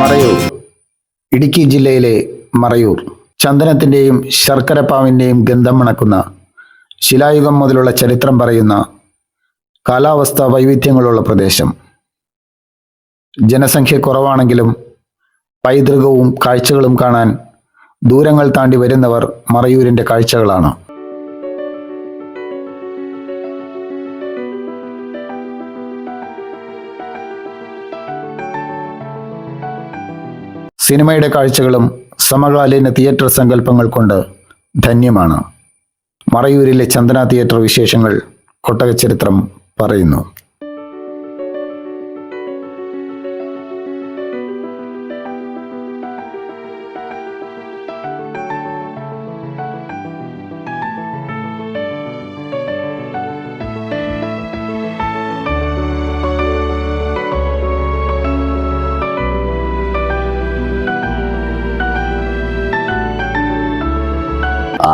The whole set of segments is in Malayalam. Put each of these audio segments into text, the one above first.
മറയൂർ. ഇടുക്കി ജില്ലയിലെ മറയൂർ. ചന്ദനത്തിന്റെയും ശർക്കരപ്പാവിന്റെയും ഗന്ധം മണക്കുന്ന ശിലായുഗം മുതലുള്ള ചരിത്രം പറയുന്ന കാലാവസ്ഥ വൈവിധ്യങ്ങളുള്ള പ്രദേശം. ജനസംഖ്യ കുറവാണെങ്കിലും പൈതൃകവും കാഴ്ചകളും കാണാൻ ദൂരങ്ങൾ താണ്ടി വരുന്നവർ മറയൂരിന്റെ കാഴ്ചകളാണ്. സിനിമയുടെ കാഴ്ചകളും സമകാലീന തിയേറ്റർ സങ്കല്പങ്ങൾ കൊണ്ട് ധന്യമാണ്. മറയൂരിലെ ചന്ദന തിയേറ്റർ വിശേഷങ്ങൾ കൊട്ടകചരിത്രം പറയുന്നു.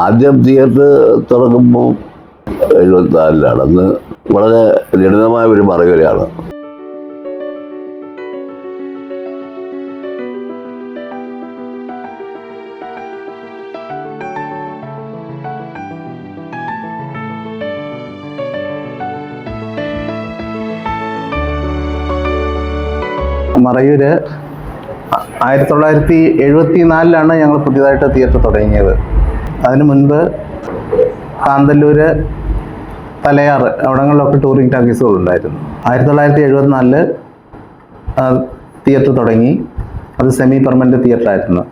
ആദ്യം തിയേറ്റർ തുടങ്ങുമ്പോൾ എഴുപത്തിനാലിലാണ്. അന്ന് വളരെ ലളിതമായ ഒരു മറുകരയാണ്. മറയൂര് ആയിരത്തി തൊള്ളായിരത്തി എഴുപത്തി നാലിലാണ് ഞങ്ങൾ പുതിയതായിട്ട് തിയേറ്റർ തുടങ്ങിയത്. അതിനു മുൻപ് കാന്തല്ലൂര് തലയാറ് അവിടങ്ങളിലൊക്കെ ടൂറിംഗ് ടാക്കീസുകൾ ഉണ്ടായിരുന്നു ആയിരത്തി തൊള്ളായിരത്തി എഴുപത്തിനാലിൽ തിയേറ്റർ തുടങ്ങി. അത് സെമി പെർമനന്റ് തിയേറ്റർ ആയിരുന്നു.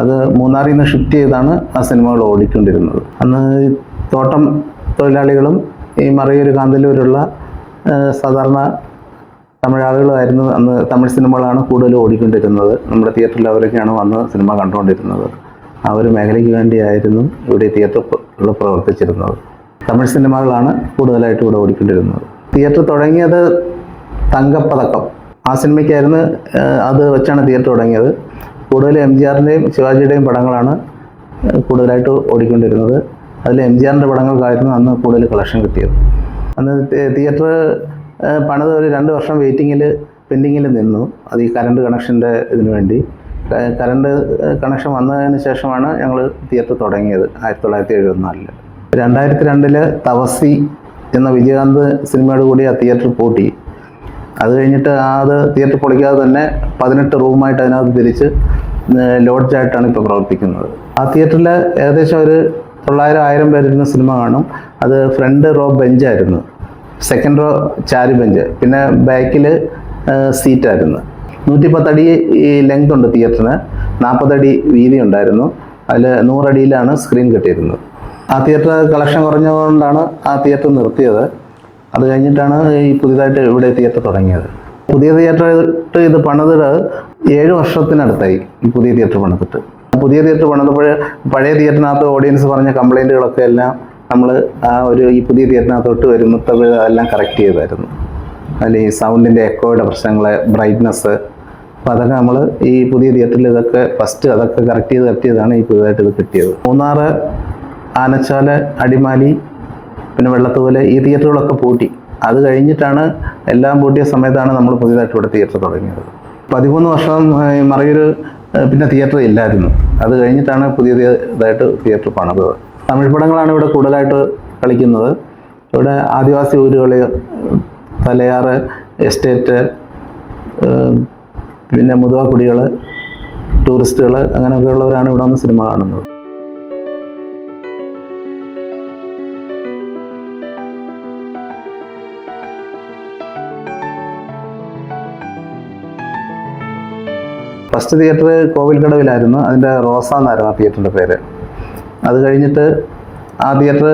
അത് മൂന്നാറിൽ നിന്ന് ഷിഫ്റ്റ് ചെയ്താണ് ആ സിനിമകൾ ഓടിക്കൊണ്ടിരുന്നത്. അന്ന് തോട്ടം തൊഴിലാളികളും ഈ മറയൂർ കാന്തല്ലൂരുള്ള സാധാരണ തമിഴ് ആളുകളായിരുന്നു അന്ന് തമിഴ് സിനിമകളാണ് കൂടുതലും ഓടിക്കൊണ്ടിരുന്നത്. നമ്മുടെ തിയേറ്ററിൽ അവരൊക്കെയാണ് വന്ന് സിനിമ കണ്ടുകൊണ്ടിരുന്നത്. ആ ഒരു മേഖലയ്ക്ക് വേണ്ടിയായിരുന്നു ഇവിടെ തിയേറ്ററുകൾ പ്രവർത്തിച്ചിരുന്നത്. തമിഴ് സിനിമകളാണ് കൂടുതലായിട്ട് ഇവിടെ ഓടിക്കൊണ്ടിരുന്നത്. തിയേറ്റർ തുടങ്ങിയത് തങ്കപ്പതക്കം. ആ സിനിമയ്ക്കായിരുന്നു അത് വെച്ചാണ് തിയേറ്റർ തുടങ്ങിയത്. കൂടുതൽ എം ജി ആറിന്റെയും ശിവാജിയുടെയും പടങ്ങളാണ് കൂടുതലായിട്ട് ഓടിക്കൊണ്ടിരുന്നത്. അതിൽ എം ജി ആറിന്റെ പടങ്ങൾക്കായിരുന്നു അന്ന് കൂടുതൽ കളക്ഷൻ കിട്ടിയത്. അന്ന് തിയേറ്റർ പണിത് ഒരു രണ്ട് വർഷം വെയിറ്റിങ്ങിൽ പെൻഡിങ്ങിൽ നിന്നു. അത് ഈ കറണ്ട് കണക്ഷന്റെ ഇതിനു വേണ്ടി. കറണ്ട് കണക്ഷൻ വന്നതിന് ശേഷമാണ് ഞങ്ങൾ തിയേറ്റർ തുടങ്ങിയത് ആയിരത്തി തൊള്ളായിരത്തി എഴുപത്തിനാലിൽ രണ്ടായിരത്തി രണ്ടിൽ തവസി എന്ന വിജയകാന്ത് സിനിമയോട് കൂടി ആ തിയേറ്റർ പൂട്ടി. അത് കഴിഞ്ഞിട്ട് അത് തിയേറ്റർ പൊളിക്കാതെ തന്നെ പതിനെട്ട് റൂമായിട്ട് അതിനകത്ത് തിരിച്ച് ലോഡ്ജായിട്ടാണ് ഇപ്പോൾ പ്രവർത്തിക്കുന്നത്. ആ തിയേറ്ററിൽ ഏകദേശം ഒരു തൊള്ളായിരം ആയിരം പേരിരുന്ന സിനിമ കാണും. അത് ഫ്രണ്ട് റോ ബെഞ്ചായിരുന്നു സെക്കൻഡ് റോ ചാരി ബെഞ്ച് പിന്നെ ബാക്കിൽ സീറ്റായിരുന്നു നൂറ്റിപ്പത്തടി ഈ ലെങ്ത് ഉണ്ട് തിയേറ്ററിന് നാൽപ്പതടി വീതി ഉണ്ടായിരുന്നു. അതിൽ നൂറടിയിലാണ് സ്ക്രീൻ കിട്ടിയിരുന്നത്. ആ തിയേറ്റർ കളക്ഷൻ കുറഞ്ഞതുകൊണ്ടാണ് ആ തിയേറ്റർ നിർത്തിയത്. അത് കഴിഞ്ഞിട്ടാണ് ഈ പുതിയതായിട്ട് ഇവിടെ തിയേറ്റർ തുടങ്ങിയത്. പുതിയ തിയേറ്റർ ഇത് പണിതിട്ട് ഏഴ് വർഷത്തിനടുത്തായി ഈ പുതിയ തിയേറ്റർ പണിതിട്ട്. പുതിയ തിയേറ്റർ പണിതപ്പോൾ പഴയ തിയേറ്ററിനകത്ത് ഓഡിയൻസ് പറഞ്ഞ കംപ്ലൈന്റുകളൊക്കെ എല്ലാം നമ്മൾ ആ ഒരു ഈ പുതിയ തിയേറ്ററിനകത്തോട്ട് വരുമ്പോൾ എല്ലാം കറക്റ്റ് ചെയ്തായിരുന്നു. അതിൽ ഈ സൗണ്ടിന്റെ എക്കോയുടെ പ്രശ്നങ്ങൾ ബ്രൈറ്റ്നസ് അപ്പോൾ അതൊക്കെ നമ്മൾ ഈ പുതിയ തിയേറ്ററിൽ ഇതൊക്കെ ഫസ്റ്റ് അതൊക്കെ കറക്റ്റ് ചെയ്ത് കറക്റ്റ് ചെയ്താണ് ഈ പുതിയതായിട്ട് ഇത് കിട്ടിയത്. മൂന്നാറ് ആനച്ചാൽ അടിമാലി പിന്നെ വെള്ളത്തൂവൽ ഈ തിയേറ്ററുകളൊക്കെ പൂട്ടി. അത് കഴിഞ്ഞിട്ടാണ് എല്ലാം പൂട്ടിയ സമയത്താണ് നമ്മൾ പുതിയതായിട്ട് ഇവിടെ തിയേറ്റർ തുടങ്ങിയത്. പതിമൂന്ന് വർഷം മറയൂർ പിന്നെ തിയേറ്റർ ഇല്ലായിരുന്നു. അത് കഴിഞ്ഞിട്ടാണ് പുതിയ ഇതായിട്ട് തിയേറ്റർ പണിതത് തമിഴ് പടങ്ങളാണ് ഇവിടെ കൂടുതലായിട്ട് കളിക്കുന്നത്. ഇവിടെ ആദിവാസി ഊരുകൾ തലയാറ് എസ്റ്റേറ്റ് പിന്നെ മുതുവാക്കുടികൾ കുടികൾ ടൂറിസ്റ്റുകൾ അങ്ങനെയൊക്കെ ഉള്ളവരാണ് ഇവിടെ വന്ന് സിനിമ കാണുന്നത്. ഫസ്റ്റ് തിയേറ്റർ കോവിൽക്കടവിലായിരുന്നു അതിന്റെ റോസ എന്നായിരുന്നു ആ തിയേറ്ററിന്റെ പേര്. അത് കഴിഞ്ഞിട്ട് ആ തിയേറ്റർ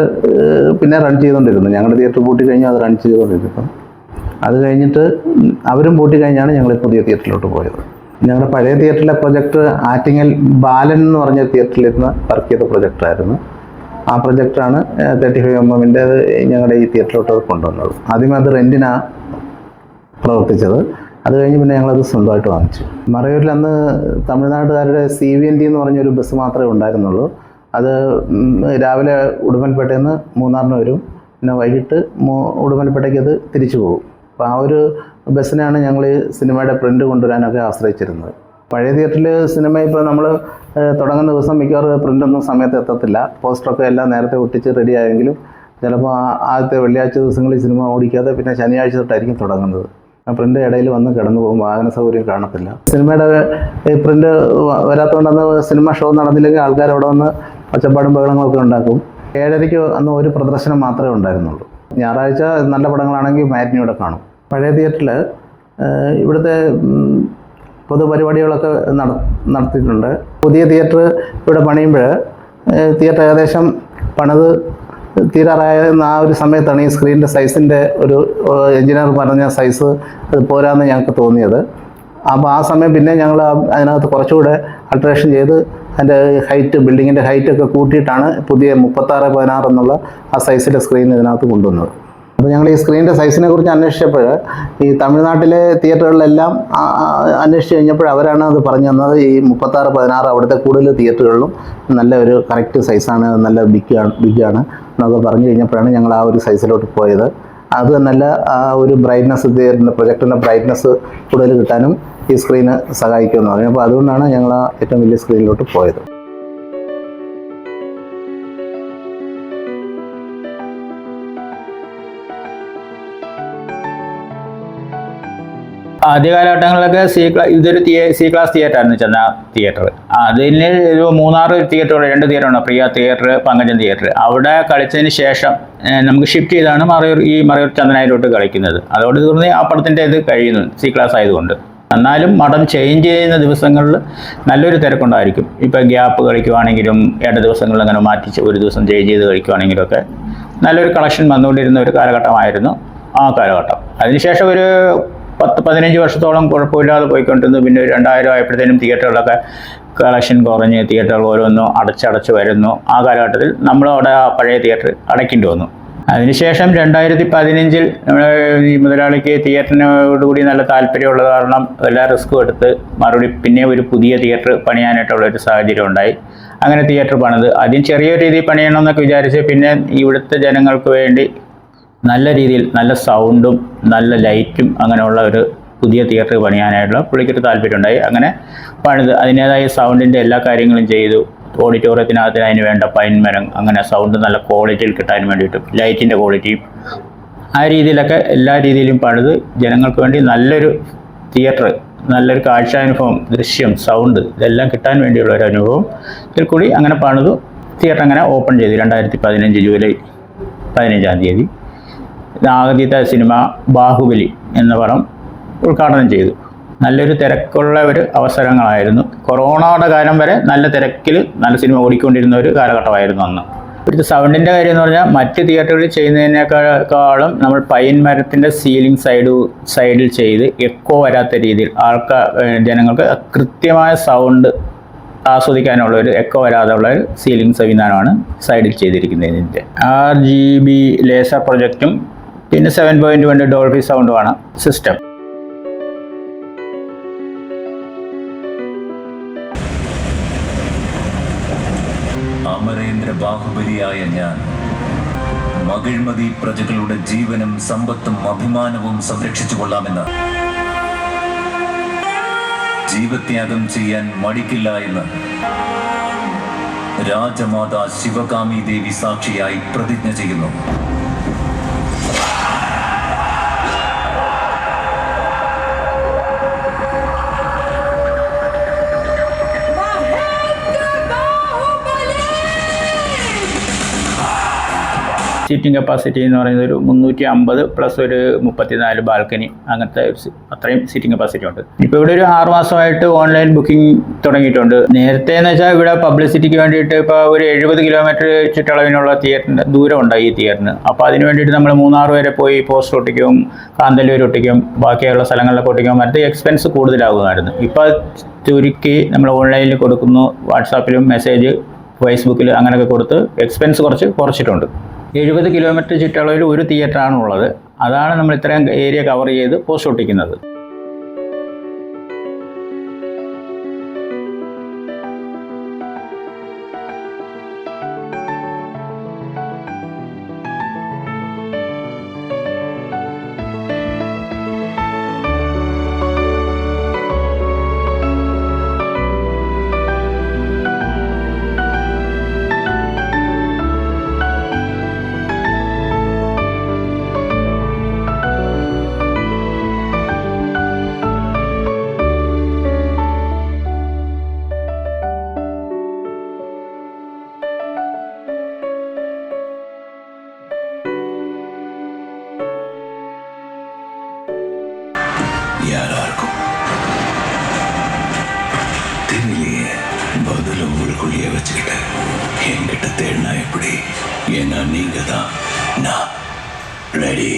പിന്നെ റൺ ചെയ്തുകൊണ്ടിരുന്നു. ഞങ്ങളുടെ തിയേറ്റർ പൂട്ടി കഴിഞ്ഞാൽ അത് റൺ ചെയ്തുകൊണ്ടിരുന്നു. അത് കഴിഞ്ഞിട്ട് അവരും പൂട്ടി കഴിഞ്ഞാണ് ഞങ്ങൾ പുതിയ തിയേറ്ററിലോട്ട് പോയത്. ഞങ്ങളുടെ പഴയ തിയേറ്ററിലെ പ്രൊജക്ട് ആറ്റിങ്ങൽ ബാലൻ എന്ന് പറഞ്ഞ തിയേറ്ററിലിരുന്ന് വർക്ക് ചെയ്ത പ്രൊജക്ടറായിരുന്നു ആ പ്രൊജക്റ്റാണ് തേർട്ടി ഫൈവ് എം എമ്മിന്റെ ഞങ്ങളുടെ ഈ തിയേറ്ററിലോട്ട് കൊണ്ടുവന്നത്. ആദ്യം അത് റെന്റിനാണ് പ്രവർത്തിച്ചത്. അത് കഴിഞ്ഞ് പിന്നെ ഞങ്ങളത് സ്വന്തമായിട്ട് വാങ്ങിച്ചു. മറയൂരിൽ അന്ന് തമിഴ്നാട്ടുകാരുടെ സി വി എൻ ടി എന്ന് പറഞ്ഞൊരു ബസ് മാത്രമേ ഉണ്ടായിരുന്നുള്ളൂ. അത് രാവിലെ ഉടുമ്പൻപേട്ടയിൽ നിന്ന് മൂന്നാറിന് വരും. പിന്നെ വൈകിട്ട് ഉടുമ്പൻപേട്ടയ്ക്ക് അത് തിരിച്ചു പോകും. അപ്പോൾ ആ ഒരു ബസ്സിനാണ് ഞങ്ങൾ സിനിമയുടെ പ്രിന്റ് കൊണ്ടുവരാനൊക്കെ ആശ്രയിച്ചിരുന്നത്. പഴയ തിയേറ്ററിൽ സിനിമ ഇപ്പോൾ നമ്മൾ തുടങ്ങുന്ന ദിവസം മിക്കവാറും പ്രിന്റൊന്നും സമയത്ത് എത്തത്തില്ല. പോസ്റ്ററൊക്കെ എല്ലാം നേരത്തെ ഒട്ടിച്ച് റെഡി ആയെങ്കിലും ചിലപ്പോൾ ആദ്യത്തെ വെള്ളിയാഴ്ച ദിവസങ്ങളിൽ സിനിമ ഓടിക്കാതെ പിന്നെ ശനിയാഴ്ച തൊട്ടായിരിക്കും തുടങ്ങുന്നത്. പ്രിന്റ് ഇടയിൽ വന്ന് കിടന്നു പോകും വാഹന സൗകര്യം കാണത്തില്ല. സിനിമയുടെ പ്രിന്റ് വരാത്തതുകൊണ്ടന്ന് സിനിമ ഷോ നടന്നില്ലെങ്കിൽ ആൾക്കാർ അവിടെ വന്ന് ഒച്ചപ്പാടും ബഹളങ്ങളൊക്കെ ഉണ്ടാക്കും. ഏഴരയ്ക്ക് അന്ന് ഒരു പ്രദർശനം മാത്രമേ ഉണ്ടായിരുന്നുള്ളൂ. ഞായറാഴ്ച നല്ല പടങ്ങളാണെങ്കിൽ മാറ്റിനിയുടെ കാണും. പഴയ തിയേറ്ററിൽ ഇവിടുത്തെ പൊതുപരിപാടികളൊക്കെ നട നടത്തിയിട്ടുണ്ട്. പുതിയ തിയേറ്റർ ഇവിടെ പണിയുമ്പോൾ തിയേറ്റർ ഏകദേശം പണിത് തീരാറായ ആ ഒരു സമയത്താണ് ഈ സ്ക്രീനിന്റെ സൈസിന്റെ ഒരു എഞ്ചിനീയർ പറഞ്ഞ സൈസ് അത് പോരാന്ന് ഞങ്ങൾക്ക് തോന്നിയത്. അപ്പോൾ ആ സമയം പിന്നെ ഞങ്ങൾ അതിനകത്ത് കുറച്ചുകൂടെ അൾട്രേഷൻ ചെയ്ത് അതിന്റെ ഹൈറ്റ് ബിൽഡിങ്ങിന്റെ ഹൈറ്റൊക്കെ കൂട്ടിയിട്ടാണ് പുതിയ മുപ്പത്താറ് പതിനാറ് എന്നുള്ള ആ സൈസിലെ സ്ക്രീൻ ഇതിനകത്ത് കൊണ്ടുവന്നത്. അപ്പോൾ ഞങ്ങൾ ഈ സ്ക്രീനിന്റെ സൈസിനെ കുറിച്ച് അന്വേഷിച്ചപ്പോൾ ഈ തമിഴ്നാട്ടിലെ തിയേറ്ററുകളിലെല്ലാം അന്വേഷിച്ച് കഴിഞ്ഞപ്പോൾ അവരാണ് അത് പറഞ്ഞു തന്നത് ഈ മുപ്പത്താറ് പതിനാറ് അവിടുത്തെ കൂടുതൽ തിയേറ്ററുകളിലും നല്ല ഒരു കറക്റ്റ് സൈസാണ് നല്ല ബിഗ് ആണ് ബിഗ് ആണ് എന്നൊക്കെ പറഞ്ഞു കഴിഞ്ഞപ്പോഴാണ് ഞങ്ങൾ ആ ഒരു സൈസിലോട്ട് പോയത്. അത് തന്നെയല്ല ആ ഒരു ബ്രൈറ്റ്നസ് പ്രൊജക്ടറിന്റെ ബ്രൈറ്റ്നസ് കൂടുതൽ കിട്ടാനും ഈ സ്ക്രീന് സഹായിക്കുമെന്ന് പറഞ്ഞു. അപ്പോൾ അതുകൊണ്ടാണ് ഞങ്ങൾ ആ ഏറ്റവും വലിയ സ്ക്രീനിലോട്ട് പോയത്. ആദ്യ കാലഘട്ടങ്ങളിലൊക്കെ സി ക്ലാസ് ഇതൊരു സി ക്ലാസ് തിയേറ്റർ ആയിരുന്നു ചെന്ന തിയേറ്റർ അതിന് ഒരു മൂന്നാറ് തിയേറ്റർ രണ്ട് തിയേറ്റർ ഉണ്ട് പ്രിയ തിയേറ്റർ പങ്കജൻ തിയേറ്റർ അവിടെ കളിച്ചതിന് ശേഷം നമുക്ക് ഷിഫ്റ്റ് ചെയ്താണ് മറയൂർ ഈ മറയൂർ ചന്ദനായിലോട്ട് കളിക്കുന്നത്. അതോട് തീർന്ന് ആ പടത്തിന്റെ ഇത് കഴിയുന്നു സി ക്ലാസ് ആയതുകൊണ്ട്. എന്നാലും മഠം ചേഞ്ച് ചെയ്യുന്ന ദിവസങ്ങളിൽ നല്ലൊരു തിരക്കുണ്ടായിരിക്കും. ഇപ്പോൾ ഗ്യാപ്പ് കളിക്കുവാണെങ്കിലും രണ്ട് ദിവസങ്ങളിൽ അങ്ങനെ മാറ്റി ഒരു ദിവസം ചേഞ്ച് ചെയ്ത് കളിക്കുവാണെങ്കിലും ഒക്കെ നല്ലൊരു കളക്ഷൻ വന്നുകൊണ്ടിരുന്ന ഒരു കാലഘട്ടമായിരുന്നു ആ കാലഘട്ടം. അതിനുശേഷം ഒരു പത്ത് പതിനഞ്ച് വർഷത്തോളം കുഴപ്പമില്ലാതെ പോയിക്കൊണ്ടിരുന്നു. പിന്നെ ഒരു രണ്ടായിരം ആയപ്പോഴത്തേനും തിയേറ്ററുകളൊക്കെ കളക്ഷൻ കുറഞ്ഞ് തിയേറ്ററുകൾ ഓരോന്നും അടച്ചടച്ച് വരുന്നു. ആ കാലഘട്ടത്തിൽ നമ്മളവിടെ ആ പഴയ തിയേറ്റർ അടയ്ക്കേണ്ടി വന്നു. അതിനുശേഷം രണ്ടായിരത്തി പതിനഞ്ചിൽ ഈ മുതലാളിക്ക് തിയേറ്ററിനോടുകൂടി നല്ല താല്പര്യമുള്ളത് കാരണം എല്ലാ റിസ്ക്കും എടുത്ത് മറുപടി പിന്നെ ഒരു പുതിയ തിയേറ്റർ പണിയാനായിട്ടുള്ള ഒരു സാഹചര്യം ഉണ്ടായി. അങ്ങനെ തിയേറ്റർ പണിത്. ആദ്യം ചെറിയ രീതിയിൽ പണിയണമെന്നൊക്കെ വിചാരിച്ച് പിന്നെ ഇവിടുത്തെ ജനങ്ങൾക്ക് വേണ്ടി നല്ല രീതിയിൽ നല്ല സൗണ്ടും നല്ല ലൈറ്റും അങ്ങനെയുള്ള ഒരു പുതിയ തിയേറ്റർ പണിയാനായിട്ടുള്ള പുള്ളിക്കൊരു താല്പര്യമുണ്ടായി. അങ്ങനെ പണിത്. അതിന്റേതായ സൗണ്ടിന്റെ എല്ലാ കാര്യങ്ങളും ചെയ്തു. ഓഡിറ്റോറിയത്തിനകത്ത് അതിന് വേണ്ട പൈൻ മരം അങ്ങനെ സൗണ്ട് നല്ല ക്വാളിറ്റിയിൽ കിട്ടാൻ വേണ്ടിയിട്ടും ലൈറ്റിന്റെ ക്വാളിറ്റിയും ആ രീതിയിലൊക്കെ എല്ലാ രീതിയിലും പണിത് ജനങ്ങൾക്ക് വേണ്ടി നല്ലൊരു തിയേറ്റർ നല്ലൊരു കാഴ്ചാനുഭവം ദൃശ്യം സൗണ്ട് ഇതെല്ലാം കിട്ടാൻ വേണ്ടിയുള്ള ഒരു അനുഭവം ഇതിൽ കൂടി അങ്ങനെ പണിതു. തിയേറ്റർ അങ്ങനെ ഓപ്പൺ ചെയ്തു രണ്ടായിരത്തി പതിനഞ്ച് ജൂലൈ പതിനഞ്ചാം തീയതി. ആദ്യത്തെ സിനിമ ബാഹുബലി എന്ന പടം ഉദ്ഘാടനം ചെയ്തു. നല്ലൊരു തിരക്കുള്ള ഒരു അവസരങ്ങളായിരുന്നു. കൊറോണയുടെ കാലം വരെ നല്ല തിരക്കിൽ നല്ല സിനിമ ഓടിക്കൊണ്ടിരുന്ന ഒരു കാലഘട്ടമായിരുന്നു അന്ന്. ഒരു സൗണ്ടിന്റെ കാര്യം എന്ന് പറഞ്ഞാൽ മറ്റ് തിയേറ്ററുകളിൽ ചെയ്യുന്നതിനേക്കാളും നമ്മൾ പൈൻ മരത്തിന്റെ സീലിംഗ് സൈഡ് സൈഡിൽ ചെയ്ത് എക്കോ വരാത്ത രീതിയിൽ ആൾക്കാർ ജനങ്ങൾക്ക് കൃത്യമായ സൗണ്ട് ആസ്വദിക്കാനുള്ള ഒരു എക്കോ വരാതെ ഉള്ള ഒരു സീലിംഗ് സംവിധാനമാണ് സൈഡിൽ ചെയ്തിരിക്കുന്നത് ഇതിന്റെ ആർ ജി ബി ലേസർ പ്രൊജക്റ്റും പിന്നെ സെവൻ പോയിന്റ് വൺ ഡോൾഫി സൗണ്ടുമാണ് സിസ്റ്റം ബാഹുബലിയായ ഞാൻ. മകിഴ്മതി പ്രജകളുടെ ജീവനും സമ്പത്തും അഭിമാനവും സംരക്ഷിച്ചു കൊള്ളാമെന്ന്. ജീവത്യാഗം ചെയ്യാൻ മടിക്കില്ല എന്ന്. രാജമാതാ ശിവകാമി ദേവി സാക്ഷിയായി പ്രതിജ്ഞ ചെയ്യുന്നു. സീറ്റിംഗ് കപ്പാസിറ്റി എന്ന് പറയുന്നത് ഒരു മുന്നൂറ്റി അമ്പത് പ്ലസ് ഒരു മുപ്പത്തിനാല് ബാൽക്കണി അങ്ങനത്തെ അത്രയും സീറ്റിംഗ് കപ്പാസിറ്റി ഉണ്ട്. ഇപ്പോൾ ഇവിടെ ഒരു ആറ് മാസമായിട്ട് ഓൺലൈൻ ബുക്കിംഗ് തുടങ്ങിയിട്ടുണ്ട്. നേരത്തെ എന്ന് വെച്ചാൽ ഇവിടെ പബ്ലിസിറ്റിക്ക് വേണ്ടിയിട്ട് ഇപ്പോൾ ഒരു എഴുപത് കിലോമീറ്റർ ചുറ്റളവിനുള്ള തിയേറ്ററിന് ഉണ്ട് ഈ തിയേറ്ററിന് അപ്പോൾ അതിന് വേണ്ടിയിട്ട് നമ്മൾ മൂന്നാർ വരെ പോയി പോസ്റ്റ് ഒട്ടിക്കും കാന്തല്ലൂർ ഒട്ടിക്കും ബാക്കിയുള്ള സ്ഥലങ്ങളിലൊക്കെ ഒട്ടിക്കും. മറ്റേ എക്സ്പെൻസ് കൂടുതലാകുമായിരുന്നു. ഇപ്പോൾ ചുരുക്കി നമ്മൾ ഓൺലൈനിൽ കൊടുക്കുന്നു. വാട്സാപ്പിലും മെസ്സേജ് ഫേസ്ബുക്കിൽ അങ്ങനെയൊക്കെ കൊടുത്ത് എക്സ്പെൻസ് കുറച്ച് കുറച്ചിട്ടുണ്ട്. എഴുപത് കിലോമീറ്റർ ചുറ്റളവിൽ ഒരു തിയേറ്ററാണുള്ളത് അതാണ് നമ്മൾ ഇത്രയും ഏരിയ കവർ ചെയ്ത് പോസ്റ്റ് ഒട്ടിക്കുന്നത് ஏன்னா நீங்க தான் நான் ரெடி